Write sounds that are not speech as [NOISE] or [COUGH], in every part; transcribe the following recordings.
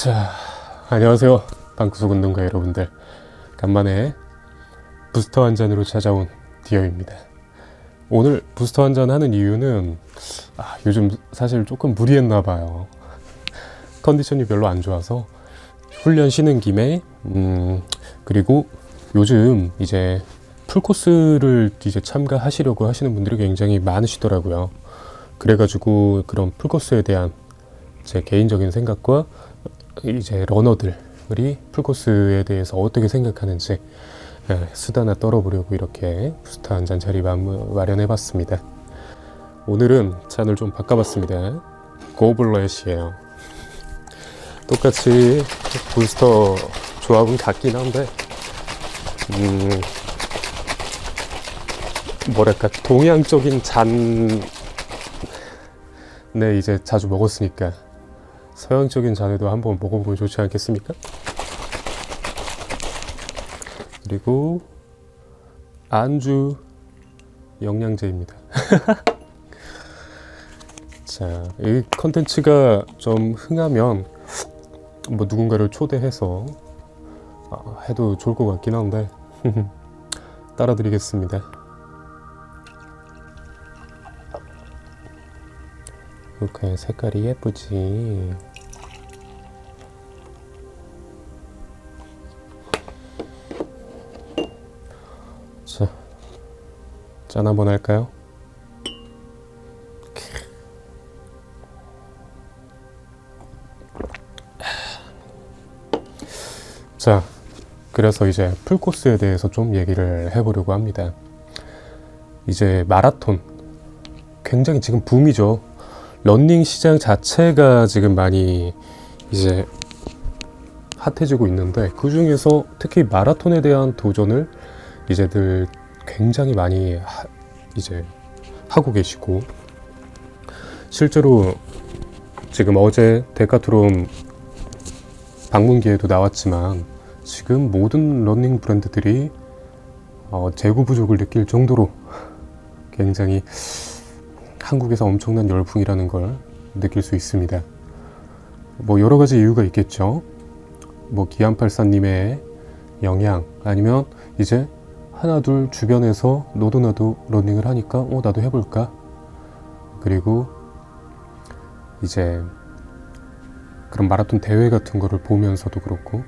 자, 안녕하세요. 방구석 운동가 여러분들. 간만에 부스터 한 잔으로 찾아온 디어입니다. 오늘 부스터 한 잔 하는 이유는 아, 요즘 사실 조금 무리했나 봐요. 컨디션이 별로 안 좋아서 훈련 쉬는 김에 음, 그리고 요즘 이제 풀코스를 이제 참가하시려고 하시는 분들이 굉장히 많으시더라고요. 그래가지고 그런 풀코스에 대한 제 개인적인 생각과 이제 러너들이 풀코스에 대해서 어떻게 생각하는지 예, 수다나 떨어보려고 이렇게 부스터 한잔 자리 마- 마련해봤습니다. 오늘은 잔을 좀 바꿔봤습니다. 고블렛이에요. 똑같이 부스터 조합은 같긴 한데, 음, 뭐랄까 동양적인 잔, 네 이제 자주 먹었으니까 서양적인 잔에도 한번 먹어보면 좋지 않겠습니까? 그리고 안주 영양제입니다. [LAUGHS] 자, 이 컨텐츠가 좀 흥하면 뭐 누군가를 초대해서 아, 해도 좋을 것 같긴 한데 [LAUGHS] 따라드리겠습니다. 이렇게 색깔이 예쁘지. 짠 한번 할까요? 자, 그래서 이제 풀코스에 대해서 좀 얘기를 해보려고 합니다. 이제 마라톤 굉장히 지금 붐이죠. 런닝 시장 자체가 지금 많이 이제 핫해지고 있는데 그 중에서 특히 마라톤에 대한 도전을 이제들 굉장히 많이 하, 이제 하고 계시고 실제로 지금 어제 데카트론 방문기에도 나왔지만 지금 모든 러닝 브랜드들이 어, 재고 부족을 느낄 정도로 [LAUGHS] 굉장히 한국에서 엄청난 열풍이라는 걸 느낄 수 있습니다. 뭐 여러 가지 이유가 있겠죠. 뭐 기안팔사님의 영향 아니면 이제 하나 둘 주변에서 너도 나도 러닝을 하니까 어 나도 해볼까 그리고 이제 그런 마라톤 대회 같은 거를 보면서도 그렇고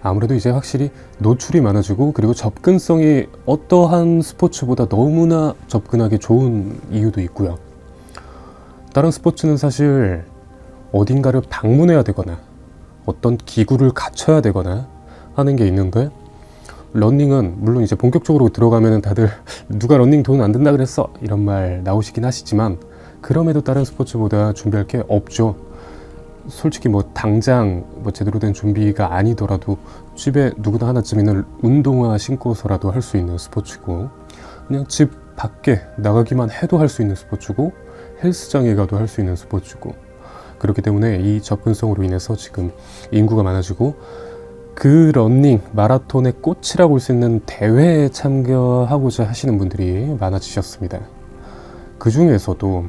아무래도 이제 확실히 노출이 많아지고 그리고 접근성이 어떠한 스포츠보다 너무나 접근하기 좋은 이유도 있고요. 다른 스포츠는 사실 어딘가를 방문해야 되거나 어떤 기구를 갖춰야 되거나 하는 게 있는데 런닝은 물론 이제 본격적으로 들어가면은 다들 누가 런닝 돈 안 든다 그랬어 이런 말 나오시긴 하시지만 그럼에도 다른 스포츠보다 준비할 게 없죠. 솔직히 뭐 당장 뭐 제대로 된 준비가 아니더라도 집에 누구나 하나쯤 있는 운동화 신고서라도 할 수 있는 스포츠고 그냥 집 밖에 나가기만 해도 할 수 있는 스포츠고 헬스장에 가도 할 수 있는 스포츠고 그렇기 때문에 이 접근성으로 인해서 지금 인구가 많아지고 그 런닝 마라톤의 꽃이라고 볼수 있는 대회에 참가하고자 하시는 분들이 많아지셨습니다. 그 중에서도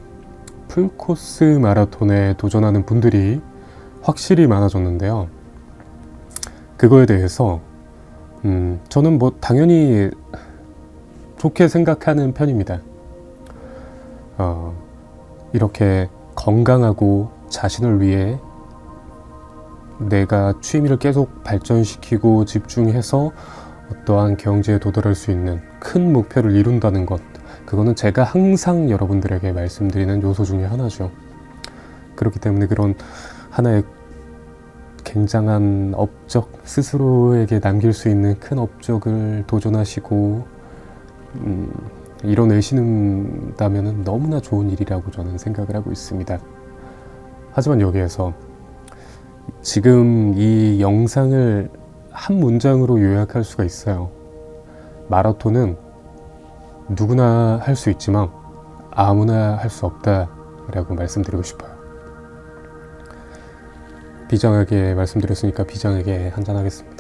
풀코스 마라톤에 도전하는 분들이 확실히 많아졌는데요. 그거에 대해서 음, 저는 뭐 당연히 좋게 생각하는 편입니다. 어, 이렇게 건강하고 자신을 위해 내가 취미를 계속 발전시키고 집중해서 어떠한 경지에 도달할 수 있는 큰 목표를 이룬다는 것. 그거는 제가 항상 여러분들에게 말씀드리는 요소 중에 하나죠. 그렇기 때문에 그런 하나의 굉장한 업적, 스스로에게 남길 수 있는 큰 업적을 도전하시고, 음, 이뤄내시는다면 너무나 좋은 일이라고 저는 생각을 하고 있습니다. 하지만 여기에서 지금 이 영상을 한 문장으로 요약할 수가 있어요. 마라톤은 누구나 할 수 있지만 아무나 할 수 없다라고 말씀드리고 싶어요. 비장하게 말씀드렸으니까 비장하게 한잔하겠습니다.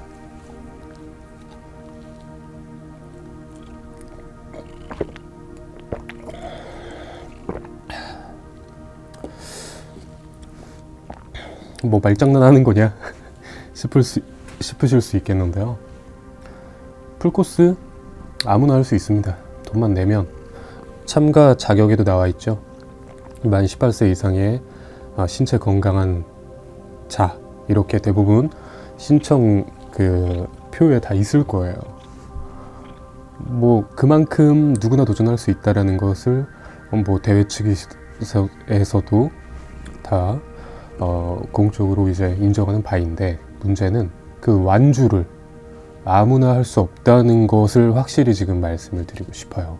뭐 말장난하는 거냐 [LAUGHS] 싶을 수, 싶으실 수 있겠는데요. 풀코스 아무나 할 수 있습니다. 돈만 내면 참가 자격에도 나와 있죠. 만 18세 이상의 아, 신체 건강한 자 이렇게 대부분 신청 그 표에 다 있을 거예요. 뭐 그만큼 누구나 도전할 수 있다라는 것을 뭐 대회 측에서도 다 어, 공적으로 이제 인정하는 바인데 문제는 그 완주를 아무나 할 수 없다는 것을 확실히 지금 말씀을 드리고 싶어요.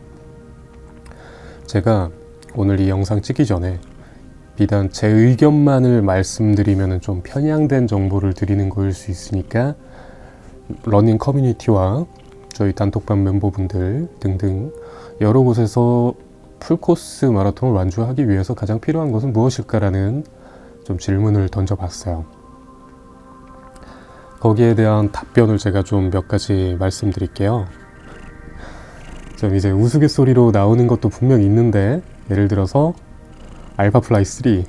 제가 오늘 이 영상 찍기 전에 비단 제 의견만을 말씀드리면 좀 편향된 정보를 드리는 거일 수 있으니까 러닝 커뮤니티와 저희 단톡방 멤버분들 등등 여러 곳에서 풀코스 마라톤을 완주하기 위해서 가장 필요한 것은 무엇일까라는 좀 질문을 던져봤어요. 거기에 대한 답변을 제가 좀 몇 가지 말씀드릴게요. 좀 이제 우스갯소리로 나오는 것도 분명 있는데 예를 들어서 알파플라이 3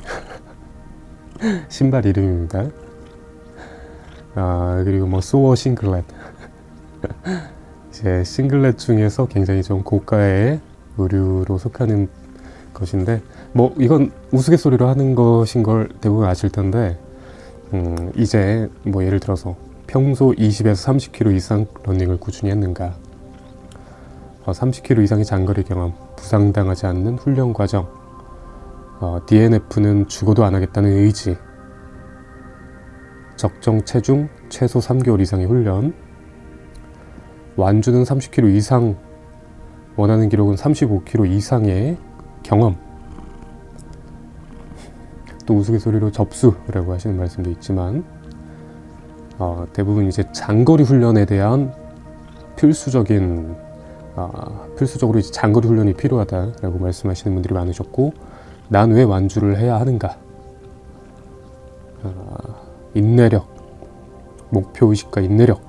[LAUGHS] 신발 이름입니다. 아 그리고 뭐 소어 싱글렛 [LAUGHS] 이제 싱글렛 중에서 굉장히 좀 고가의 의류로 속하는 것인데 뭐 이건 우스갯소리로 하는 것인 걸 대부분 아실 텐데 음, 이제 뭐 예를 들어서 평소 20에서 30km 이상 러닝을 꾸준히 했는가? 어, 30km 이상의 장거리 경험 부상당하지 않는 훈련 과정 어, DNF는 죽어도 안 하겠다는 의지 적정 체중 최소 3개월 이상의 훈련 완주는 30km 이상 원하는 기록은 35km 이상의 경험 또 우스갯소리로 접수라고 하시는 말씀도 있지만 어, 대부분 이제 장거리 훈련에 대한 필수적인 어, 필수적으로 이제 장거리 훈련이 필요하다라고 말씀하시는 분들이 많으셨고 난 왜 완주를 해야 하는가? 어, 인내력 목표 의식과 인내력.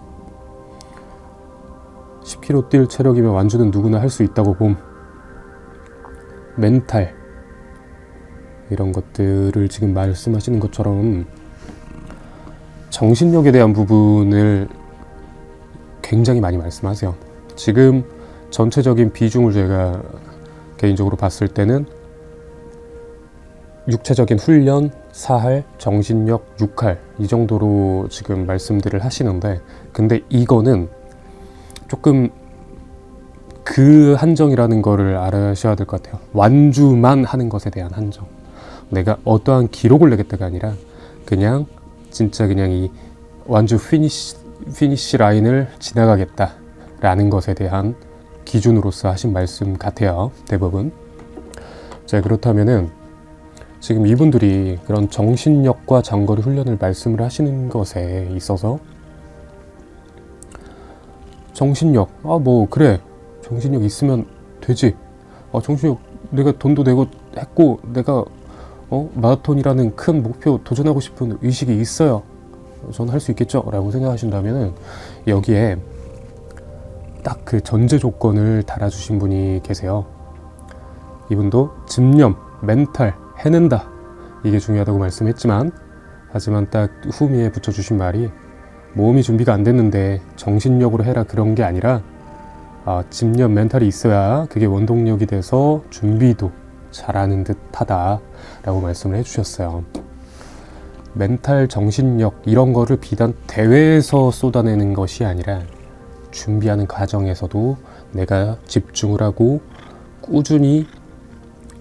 10km 뛸 체력이면 완주는 누구나 할 수 있다고 봄. 멘탈 이런 것들을 지금 말씀하시는 것처럼 정신력에 대한 부분을 굉장히 많이 말씀하세요. 지금 전체적인 비중을 제가 개인적으로 봤을 때는 육체적인 훈련, 사할, 정신력, 육할 이 정도로 지금 말씀들을 하시는데 근데 이거는 조금 그 한정이라는 거를 알아셔야 될 것 같아요. 완주만 하는 것에 대한 한정. 내가 어떠한 기록을 내겠다가 아니라 그냥 진짜 그냥 이 완주 피니시, 피니시 라인을 지나가겠다라는 것에 대한 기준으로서 하신 말씀 같아요. 대부분. 자, 그렇다면은 지금 이분들이 그런 정신력과 장거리 훈련을 말씀을 하시는 것에 있어서 정신력, 아, 뭐, 그래. 정신력 있으면 되지. 아, 정신력 내가 돈도 내고 했고, 내가 어? 마라톤이라는 큰 목표 도전하고 싶은 의식이 있어요. 저는 할 수 있겠죠? 라고 생각하신다면 여기에 딱 그 전제 조건을 달아주신 분이 계세요. 이분도 집념, 멘탈, 해낸다. 이게 중요하다고 말씀했지만 하지만 딱 후미에 붙여주신 말이 몸이 준비가 안 됐는데 정신력으로 해라 그런 게 아니라 아, 집념, 멘탈이 있어야 그게 원동력이 돼서 준비도 잘하는 듯 하다라고 말씀을 해주셨어요. 멘탈, 정신력 이런 거를 비단 대회에서 쏟아내는 것이 아니라 준비하는 과정에서도 내가 집중을 하고 꾸준히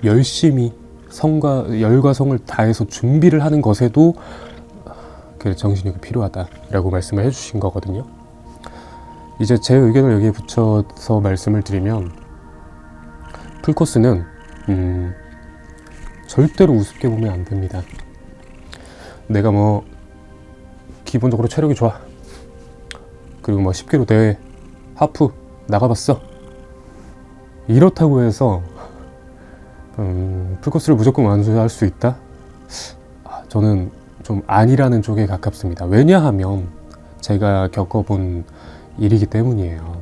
열심히 성과 열과 성을 다해서 준비를 하는 것에도 그 정신력이 필요하다라고 말씀을 해주신 거거든요. 이제 제 의견을 여기에 붙여서 말씀을 드리면 풀코스는 음, 절대로 우습게 보면 안 됩니다. 내가 뭐 기본적으로 체력이 좋아. 그리고 뭐 10km 대회 하프 나가봤어. 이렇다고 해서 음, 풀코스를 무조건 완수할 수 있다? 아, 저는 좀 아니라는 쪽에 가깝습니다. 왜냐하면 제가 겪어본 일이기 때문이에요.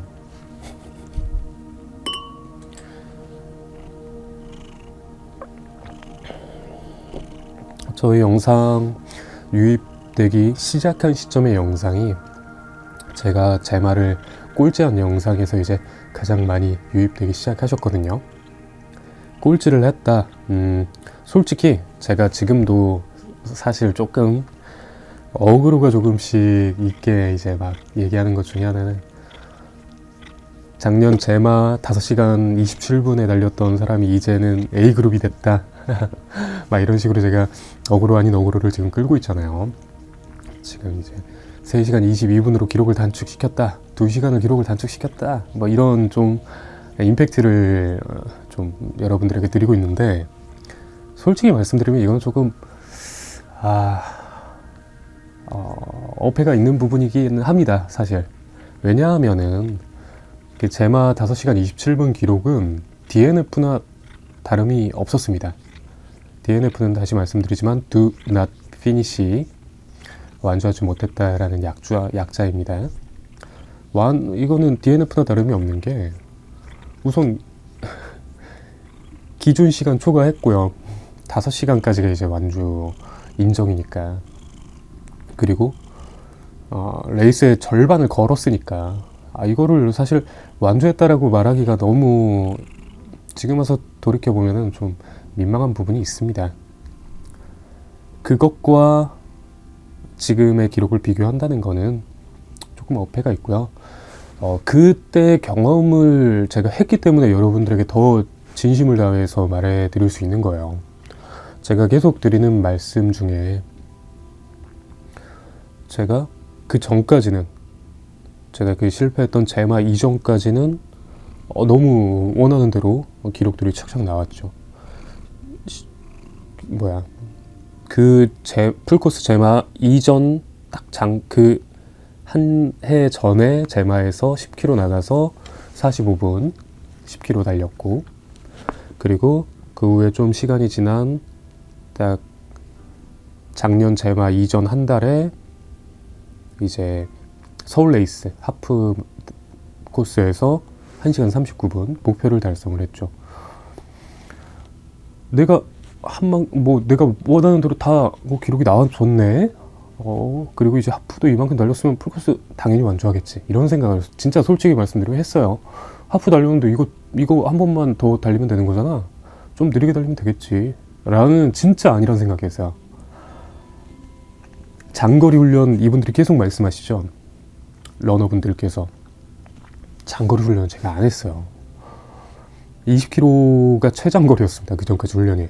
저희 영상 유입되기 시작한 시점의 영상이 제가 제 말을 꼴찌한 영상에서 이제 가장 많이 유입되기 시작하셨거든요. 꼴찌를 했다. 음, 솔직히 제가 지금도 사실 조금 어그로가 조금씩 있게 이제 막 얘기하는 것 중에 하나는 작년 제마 5시간 27분에 달렸던 사람이 이제는 A그룹이 됐다. [LAUGHS] 막 이런 식으로 제가 어그로 아닌 어그로를 지금 끌고 있잖아요. 지금 이제 3시간 22분으로 기록을 단축시켰다. 2시간을 기록을 단축시켰다. 뭐 이런 좀 임팩트를 어, 좀 여러분들에게 드리고 있는데 솔직히 말씀드리면 이건 조금 아 어, 어폐가 있는 부분이긴 합니다. 사실 왜냐하면은 그 제마 5시간 27분 기록은 DNF나 다름이 없었습니다. DNF는 다시 말씀드리지만 do not finish 완주하지 못했다라는 약자, 약자입니다. 완 이거는 DNF나 다름이 없는 게 우선 [LAUGHS] 기준 시간 초과했고요. 5시간까지가 이제 완주 인정이니까. 그리고 어, 레이스의 절반을 걸었으니까 아 이거를 사실 완주했다라고 말하기가 너무 지금 와서 돌이켜 보면은 좀 민망한 부분이 있습니다. 그것과 지금의 기록을 비교한다는 거는 조금 어폐가 있고요. 어, 그때 경험을 제가 했기 때문에 여러분들에게 더 진심을 다해서 말해 드릴 수 있는 거예요. 제가 계속 드리는 말씀 중에 제가 그 전까지는 제가 그 실패했던 제마 이전까지는 어, 너무 원하는 대로 기록들이 착착 나왔죠. 시, 뭐야 그 제 풀코스 제마 이전 딱 장 그 한 해 전에 제마에서 10km 나가서 45분 10km 달렸고 그리고 그 후에 좀 시간이 지난 딱 작년 제마 이전 한 달에 이제 서울 레이스 하프 코스에서 1시간 39분 목표를 달성을 했죠. 내가 한방 뭐 내가 원하는 대로 다 뭐 기록이 나와줬네. 어 그리고 이제 하프도 이만큼 달렸으면 풀코스 당연히 완주하겠지 이런 생각을 진짜 솔직히 말씀드리면 했어요. 하프 달렸는데 이거 이거 한 번만 더 달리면 되는 거잖아. 좀 느리게 달리면 되겠지. 라는 진짜 아니란 생각이었어요. 장거리 훈련 이분들이 계속 말씀하시죠. 러너분들께서 장거리 훈련 제가 안 했어요. 20km가 최장거리였습니다. 그 전까지 훈련이.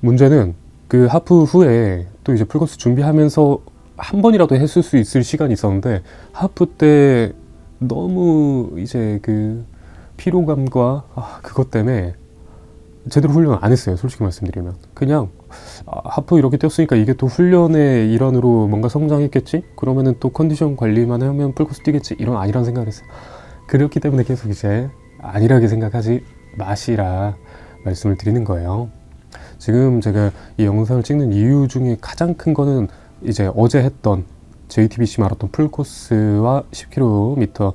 문제는 그 하프 후에 또 이제 풀코스 준비하면서 한 번이라도 했을 수 있을 시간이 있었는데 하프 때 너무 이제 그 피로감과 아, 그것 때문에 제대로 훈련 안 했어요. 솔직히 말씀드리면 그냥 아, 하프 이렇게 뛰었으니까 이게 또 훈련의 일환으로 뭔가 성장했겠지? 그러면은 또 컨디션 관리만 하면 풀코스 뛰겠지? 이런 아니란 생각을 했어요. 그렇기 때문에 계속 이제 안일하게 생각하지 마시라 말씀을 드리는 거예요. 지금 제가 이 영상을 찍는 이유 중에 가장 큰 거는 이제 어제 했던 JTBC 마라톤 풀코스와 10km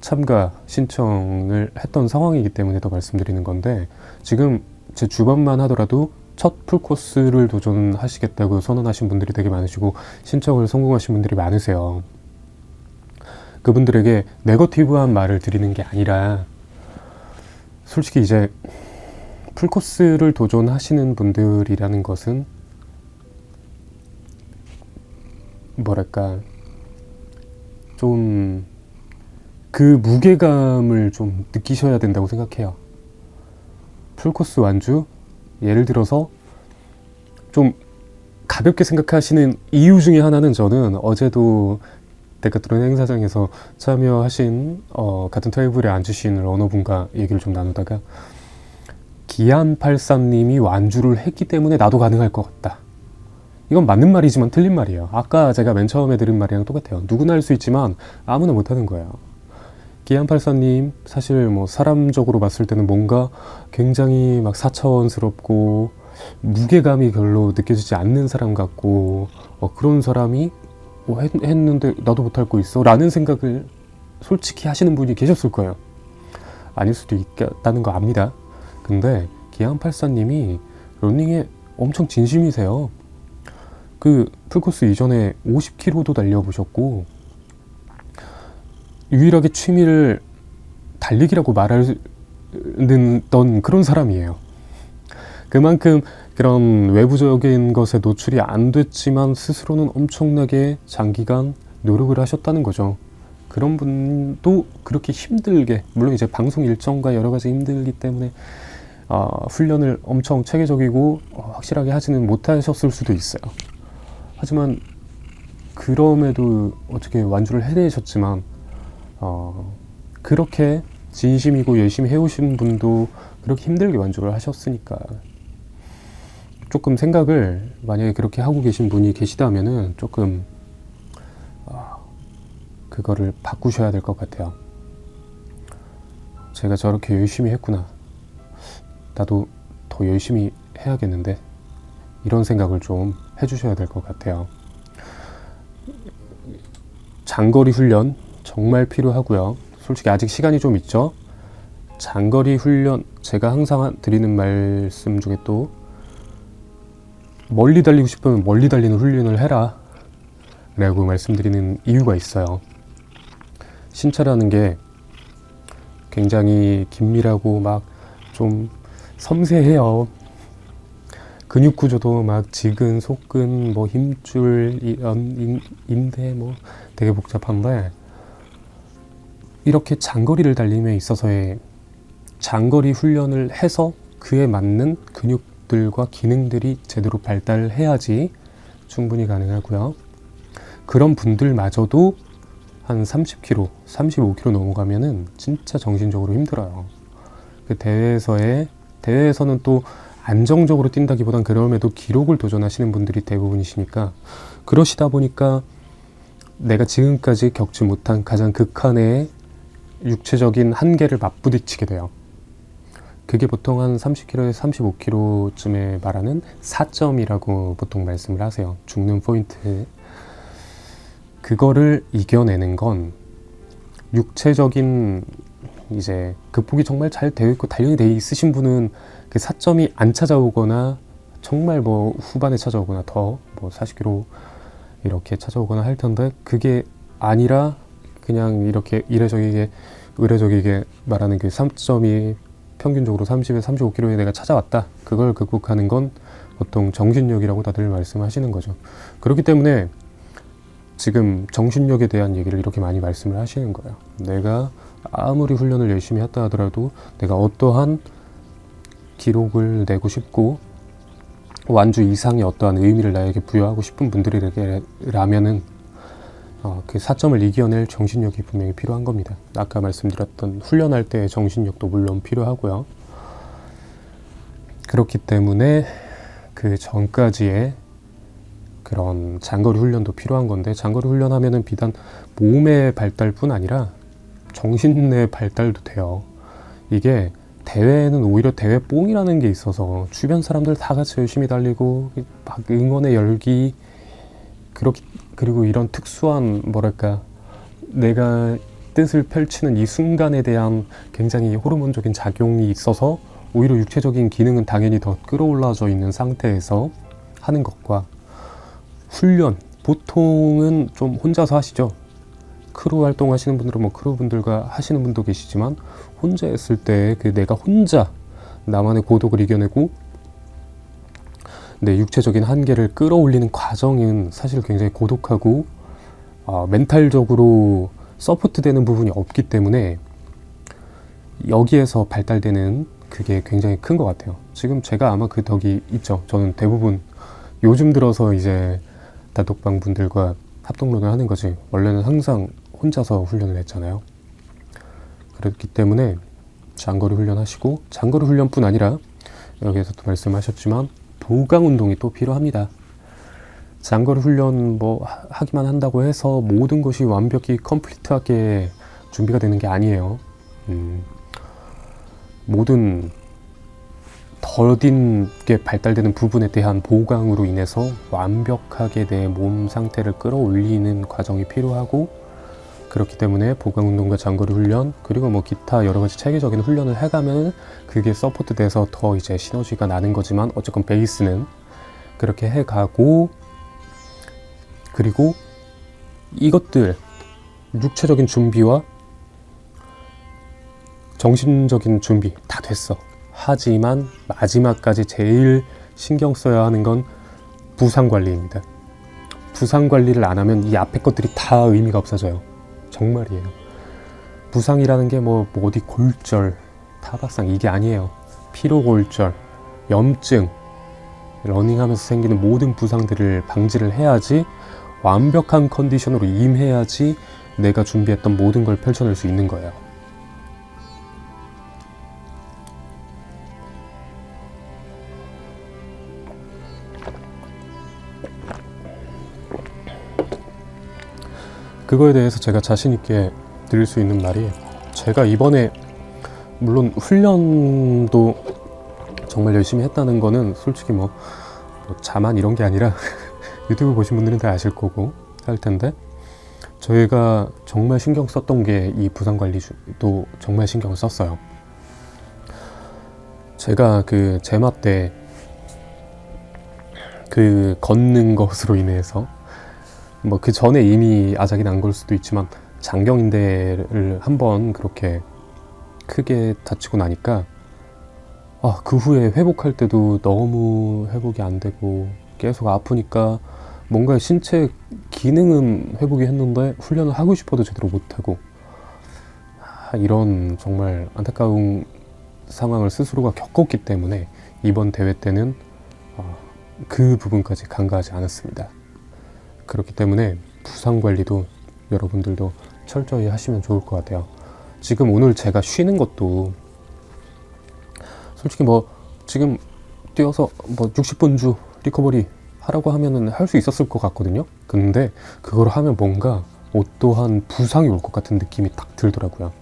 참가 신청을 했던 상황이기 때문에 더 말씀드리는 건데 지금 제 주변만 하더라도 첫 풀코스를 도전하시겠다고 선언하신 분들이 되게 많으시고 신청을 성공하신 분들이 많으세요. 그분들에게 네거티브한 말을 드리는 게 아니라 솔직히 이제 풀코스를 도전하시는 분들이라는 것은 뭐랄까 좀 그 무게감을 좀 느끼셔야 된다고 생각해요. 풀코스 완주 예를 들어서 좀 가볍게 생각하시는 이유 중에 하나는 저는 어제도 데카트론 행사장에서 참여하신 어, 같은 테이블에 앉으신 러너분과 얘기를 좀 나누다가 기안84님이 완주를 했기 때문에 나도 가능할 것 같다. 이건 맞는 말이지만 틀린 말이에요. 아까 제가 맨 처음에 들은 말이랑 똑같아요. 누구나 할 수 있지만 아무나 못하는 거예요. 기안84님 사실 뭐 사람적으로 봤을 때는 뭔가 굉장히 막 사차원스럽고 무게감이 별로 느껴지지 않는 사람 같고 어, 그런 사람이 뭐 했, 했는데 나도 못할 거 있어 라는 생각을 솔직히 하시는 분이 계셨을 거예요. 아닐 수도 있다는 거 압니다. 근데 기안84님이 러닝에 엄청 진심이세요. 그 풀코스 이전에 50km도 달려보셨고 유일하게 취미를 달리기라고 말하는 그런 사람이에요. 그만큼 그런 외부적인 것에 노출이 안 됐지만 스스로는 엄청나게 장기간 노력을 하셨다는 거죠. 그런 분도 그렇게 힘들게 물론 이제 방송 일정과 여러 가지 힘들기 때문에 어, 훈련을 엄청 체계적이고 어, 확실하게 하지는 못하셨을 수도 있어요. 하지만 그럼에도 어떻게 완주를 해내셨지만 어, 그렇게 진심이고 열심히 해오신 분도 그렇게 힘들게 완주를 하셨으니까 조금 생각을 만약에 그렇게 하고 계신 분이 계시다면은 조금 어, 그거를 바꾸셔야 될 것 같아요. 제가 저렇게 열심히 했구나. 나도 더 열심히 해야겠는데 이런 생각을 좀 해주셔야 될 것 같아요. 장거리 훈련 정말 필요하고요. 솔직히 아직 시간이 좀 있죠. 장거리 훈련 제가 항상 드리는 말씀 중에 또 멀리 달리고 싶으면 멀리 달리는 훈련을 해라 라고 말씀드리는 이유가 있어요. 신차라는 게 굉장히 긴밀하고 막 좀 섬세해요. 근육 구조도 막 지근, 속근, 뭐 힘줄, 인, 인대 뭐 되게 복잡한데 이렇게 장거리를 달림에 있어서의 장거리 훈련을 해서 그에 맞는 근육들과 기능들이 제대로 발달해야지 충분히 가능하고요. 그런 분들마저도 한 30km, 35km 넘어가면은 진짜 정신적으로 힘들어요. 그 대회에서의 대회에서는 또 안정적으로 뛴다기보단 그럼에도 기록을 도전하시는 분들이 대부분이시니까 그러시다 보니까 내가 지금까지 겪지 못한 가장 극한의 육체적인 한계를 맞부딪히게 돼요. 그게 보통 한 30km에서 35km쯤에 말하는 4점이라고 보통 말씀을 하세요. 죽는 포인트. 그거를 이겨내는 건 육체적인 이제 극복이 정말 잘 되어 있고 단련이 되어 있으신 분은 그 4점이 안 찾아오거나 정말 뭐 후반에 찾아오거나 더 뭐 40km 이렇게 찾아오거나 할 텐데 그게 아니라 그냥 이렇게 이례적이게 의례적이게 말하는 그 3점이 평균적으로 30에서 35km에 내가 찾아왔다. 그걸 극복하는 건 보통 정신력이라고 다들 말씀하시는 거죠. 그렇기 때문에 지금 정신력에 대한 얘기를 이렇게 많이 말씀을 하시는 거예요. 내가 아무리 훈련을 열심히 했다 하더라도 내가 어떠한 기록을 내고 싶고 완주 이상의 어떠한 의미를 나에게 부여하고 싶은 분들이라면은 어, 그 4점을 이겨낼 정신력이 분명히 필요한 겁니다. 아까 말씀드렸던 훈련할 때의 정신력도 물론 필요하고요. 그렇기 때문에 그 전까지의 그런 장거리 훈련도 필요한 건데 장거리 훈련하면은 비단 몸의 발달뿐 아니라 정신의 발달도 돼요. 이게 대회에는 오히려 대회 뽕이라는 게 있어서 주변 사람들 다 같이 열심히 달리고 막 응원의 열기 그렇기 그리고 이런 특수한 뭐랄까 내가 뜻을 펼치는 이 순간에 대한 굉장히 호르몬적인 작용이 있어서 오히려 육체적인 기능은 당연히 더 끌어올라져 있는 상태에서 하는 것과 훈련 보통은 좀 혼자서 하시죠. 크루 활동하시는 분들은 뭐 크루 분들과 하시는 분도 계시지만 혼자 했을 때 그 내가 혼자 나만의 고독을 이겨내고 내 육체적인 한계를 끌어올리는 과정은 사실 굉장히 고독하고 어, 멘탈적으로 서포트되는 부분이 없기 때문에 여기에서 발달되는 그게 굉장히 큰 것 같아요. 지금 제가 아마 그 덕이 있죠. 저는 대부분 요즘 들어서 이제 다독방 분들과 합동론을 하는 거지. 원래는 항상 혼자서 훈련을 했잖아요. 그렇기 때문에 장거리 훈련하시고 장거리 훈련뿐 아니라 여기에서도 말씀하셨지만 보강 운동이 또 필요합니다. 장거리 훈련 뭐 하기만 한다고 해서 모든 것이 완벽히 컴플리트하게 준비가 되는 게 아니에요. 음, 모든 더딘 게 발달되는 부분에 대한 보강으로 인해서 완벽하게 내 몸 상태를 끌어올리는 과정이 필요하고 그렇기 때문에 보강 운동과 장거리 훈련 그리고 뭐 기타 여러 가지 체계적인 훈련을 해가면 그게 서포트 돼서 더 이제 시너지가 나는 거지만 어쨌건 베이스는 그렇게 해가고 그리고 이것들 육체적인 준비와 정신적인 준비 다 됐어. 하지만 마지막까지 제일 신경 써야 하는 건 부상 관리입니다. 부상 관리를 안 하면 이 앞에 것들이 다 의미가 없어져요. 정말이에요. 부상이라는 게 뭐 어디 골절, 타박상 이게 아니에요. 피로골절, 염증, 러닝하면서 생기는 모든 부상들을 방지를 해야지 완벽한 컨디션으로 임해야지 내가 준비했던 모든 걸 펼쳐낼 수 있는 거예요. 그거에 대해서 제가 자신 있게 드릴 수 있는 말이 제가 이번에 물론 훈련도 정말 열심히 했다는 거는 솔직히 뭐, 뭐 자만 이런 게 아니라 [LAUGHS] 유튜브 보신 분들은 다 아실 거고 할 텐데 저희가 정말 신경 썼던 게 이 부상 관리도 정말 신경을 썼어요. 제가 그 제마 때 그 걷는 것으로 인해서 뭐 그 전에 이미 아작이 난 걸 수도 있지만 장경인대를 한번 그렇게 크게 다치고 나니까 아, 그 후에 회복할 때도 너무 회복이 안 되고 계속 아프니까 뭔가 신체 기능은 회복이 했는데 훈련을 하고 싶어도 제대로 못하고 아, 이런 정말 안타까운 상황을 스스로가 겪었기 때문에 이번 대회 때는 어, 그 부분까지 간과하지 않았습니다. 그렇기 때문에 부상 관리도 여러분들도 철저히 하시면 좋을 것 같아요. 지금 오늘 제가 쉬는 것도 솔직히 뭐 지금 뛰어서 뭐 60분 주 리커버리 하라고 하면은 할 수 있었을 것 같거든요. 근데 그걸 하면 뭔가 어떠한 부상이 올 것 같은 느낌이 딱 들더라고요.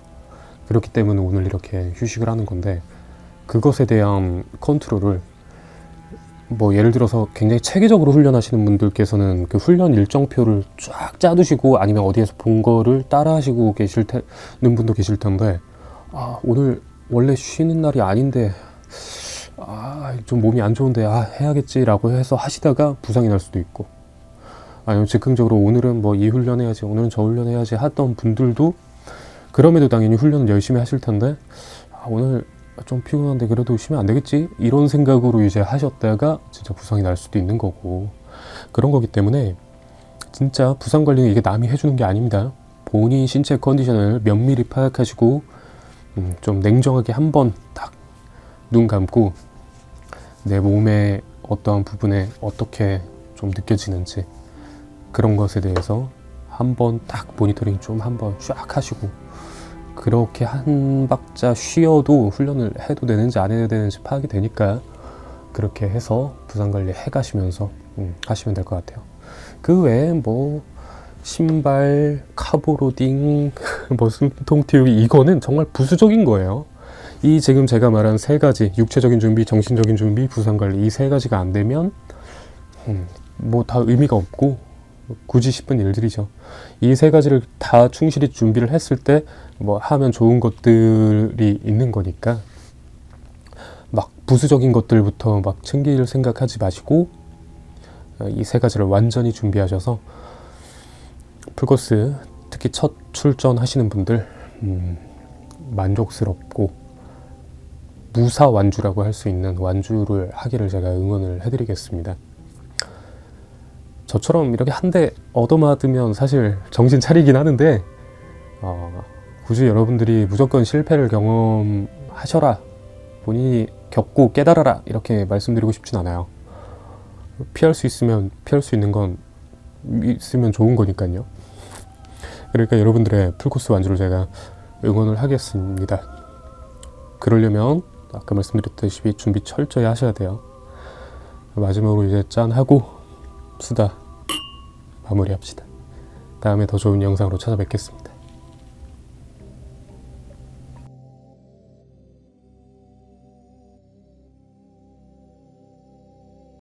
그렇기 때문에 오늘 이렇게 휴식을 하는 건데 그것에 대한 컨트롤을 뭐 예를 들어서 굉장히 체계적으로 훈련하시는 분들께서는 그 훈련 일정표를 쫙 짜두시고 아니면 어디에서 본 거를 따라하시고 계실 테 는 분도 계실 텐데 아 오늘 원래 쉬는 날이 아닌데 아 좀 몸이 안 좋은데 아 해야겠지라고 해서 하시다가 부상이 날 수도 있고. 아니면 즉흥적으로 오늘은 뭐 이 훈련 해야지 오늘은 저 훈련 해야지 하던 분들도 그럼에도 당연히 훈련을 열심히 하실 텐데 아, 오늘 좀 피곤한데 그래도 쉬면 안 되겠지? 이런 생각으로 이제 하셨다가 진짜 부상이 날 수도 있는 거고. 그런 거기 때문에 진짜 부상 관리는 이게 남이 해주는 게 아닙니다. 본인 신체 컨디션을 면밀히 파악하시고 음, 좀 냉정하게 한번 딱 눈 감고 내 몸의 어떠한 부분에 어떻게 좀 느껴지는지 그런 것에 대해서 한번 딱 모니터링 좀 한번 쫙 하시고 그렇게 한 박자 쉬어도 훈련을 해도 되는지 안 해도 되는지 파악이 되니까 그렇게 해서 부상 관리 해 가시면서 음, 하시면 될 것 같아요. 그 외에 뭐 신발, 카보로딩, [LAUGHS] 뭐 숨통 튀우기 이거는 정말 부수적인 거예요. 이 지금 제가 말한 세 가지 육체적인 준비, 정신적인 준비, 부상 관리 이 세 가지가 안 되면 음, 뭐 다 의미가 없고 굳이 싶은 일들이죠. 이 세 가지를 다 충실히 준비를 했을 때 뭐 하면 좋은 것들이 있는 거니까 막 부수적인 것들부터 막 챙길 생각하지 마시고 어, 이세 가지를 완전히 준비하셔서 풀코스 특히 첫 출전하시는 분들 음, 만족스럽고 무사 완주라고 할 수 있는 완주를 하기를 제가 응원을 해드리겠습니다. 저처럼 이렇게 한 대 얻어맞으면 사실 정신 차리긴 하는데 어, 굳이 여러분들이 무조건 실패를 경험하셔라 본인이 겪고 깨달아라 이렇게 말씀드리고 싶진 않아요. 피할 수 있으면 피할 수 있는 건 있으면 좋은 거니까요. 그러니까 여러분들의 풀코스 완주를 제가 응원을 하겠습니다. 그러려면 아까 말씀드렸듯이 준비 철저히 하셔야 돼요. 마지막으로 이제 짠 하고 수다 마무리합시다. 다음에 더 좋은 영상으로 찾아뵙겠습니다.